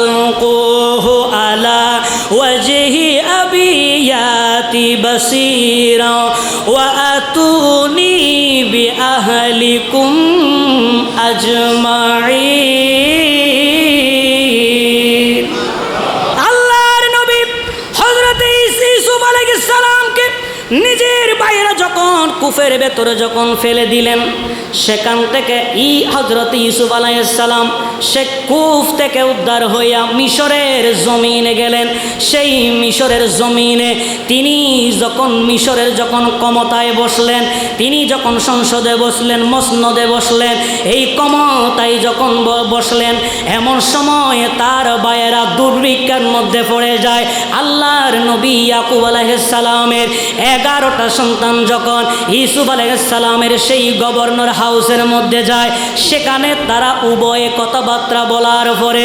فألقوه على وجه أبيات بصيرا وأتوني بأهلكم أجمعين নিজের বাইরে যখন কুফের ভেতরে যখন ফেলে দিলেন, সেখান থেকে ই হজরত ইউসুফ আলাইসালাম সে কুফ থেকে উদ্ধার হইয়া মিশরের জমিনে গেলেন। সেই মিশরের জমিনে তিনি যখন মিশরের যখন ক্ষমতায় বসলেন, তিনি যখন সংসদে বসলেন, মসনদে বসলেন, এই ক্ষমতায় যখন বসলেন, এমন সময় তার বায়েরা দুর্ভিক্ষের মধ্যে পড়ে যায়। আল্লাহর নবী ইয়াকুব আলাইসালামের এগারোটা সন্তান যখন ইসুফ আলাইসালামের সেই গভর্নর হাউসের মধ্যে যায়, সেখানে তারা উভয়ে কথাবার্তা বলার পরে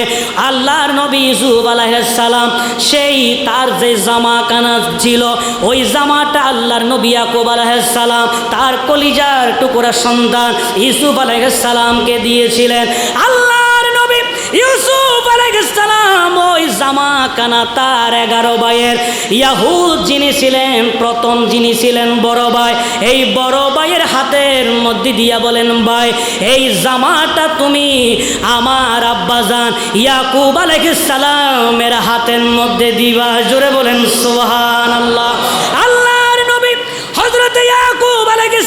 আল্লাহর নবী ইসুফ আলাইসালাম সেই তার যে জামা কানা ছিল, ওই জামাটা আল্লাহর নবী ইয়াকুব আলাইসালাম তার কলিজার টুকরা সন্তান ইসুফ আলাইসালামকে দিয়েছিলেন। আল্লাহর কানা তার এগারো ভাইয়ের। ইয়াহুদ যিনি ছিলেন, প্রথম যিনি ছিলেন বড় ভাই, এই বড় ভাইয়ের হাতের মধ্যে দিয়া বলেন, ভাই, এই জামাটা তুমি আমার আব্বাজান ইয়াকুব আলাইসালামের হাতের মধ্যে দিবা। জোরে বলেন সোহান আল্লাহ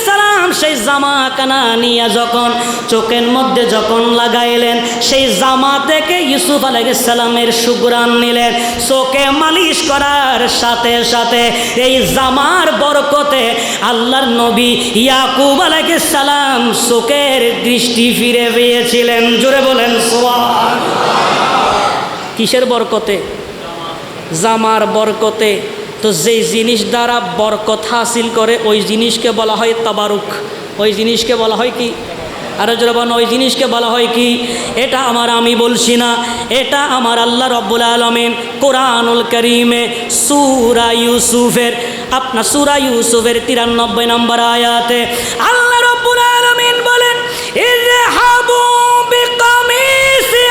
সালাম সেই জামা কানা নিয়ে যখন চোখের মধ্যে যখন লাগাইলেন, সেই জামা থেকে ইউসুফ সালামের সুগ্রান নিলেন। চোখে মালিশ করার সাথে সাথে এই জামার বরকতে আল্লাহর নবী ইয়াকুব সালাম চোখের দৃষ্টি ফিরে পেয়েছিলেন। জোরে বলেন কিসের বরকতে? জামার বরকতে। তো যেই জিনিস দ্বারা বরকত হাসিল করে, ওই জিনিসকে বলা হয় তাবারুক। ওই জিনিসকে বলা হয় কি? আরও যখন ওই জিনিসকে বলা হয় কি? এটা আমার আমি বলছি না, এটা আমার আল্লাহ রব্বুল আলমিন কোরআনুল করিমে সুরা ইউসুফের, আপনার সুরা ইউসুফের তিরানব্বই নম্বর আয়াতে আল্লাহ রব্বুল আলমিন বলেন আলা বিকামিসি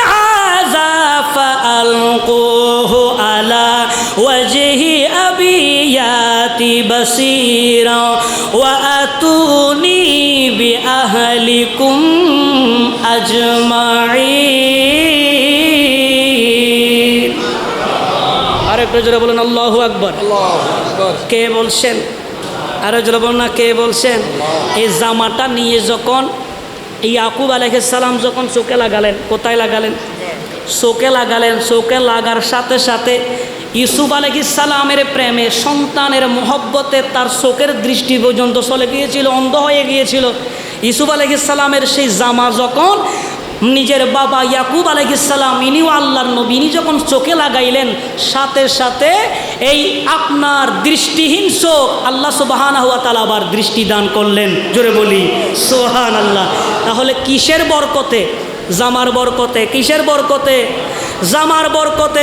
بصيرا وأتوني بأهلكم أجمعين আরেকটু জোরে বলুন আল্লাহু আকবর কে বলছেন আরো জোরে বলুন না কে বলছেন এই জামাটা নিয়ে যখন এই ইয়াকুব আলাইসালাম যখন চোখে লাগালেন কোথায় লাগালেন চোখে লাগালেন চোখে লাগার সাথে সাথে ইসুফ আলহিসালামের প্রেমে, সন্তানের মহব্বতে তার শোকের দৃষ্টি পর্যন্ত চলে গিয়েছিল, অন্ধ হয়ে গিয়েছিল। ইসুফ আলহিসালামের সেই জামা যখন নিজের বাবা ইয়াকুব আলহিসাল্লাম ইনিও আল্লাহর নবী, ইনি যখন চোখে লাগাইলেন, সাথে সাথে এই আপনার দৃষ্টিহীন চোখ আল্লাহ সুবাহান হুয়া তালা আবার দৃষ্টি দান করলেন। জোরে বলি সোহান আল্লাহ তাহলে কিসের বরকতে? জামার বরকতে, কিসের বরকতে? জামার বরকতে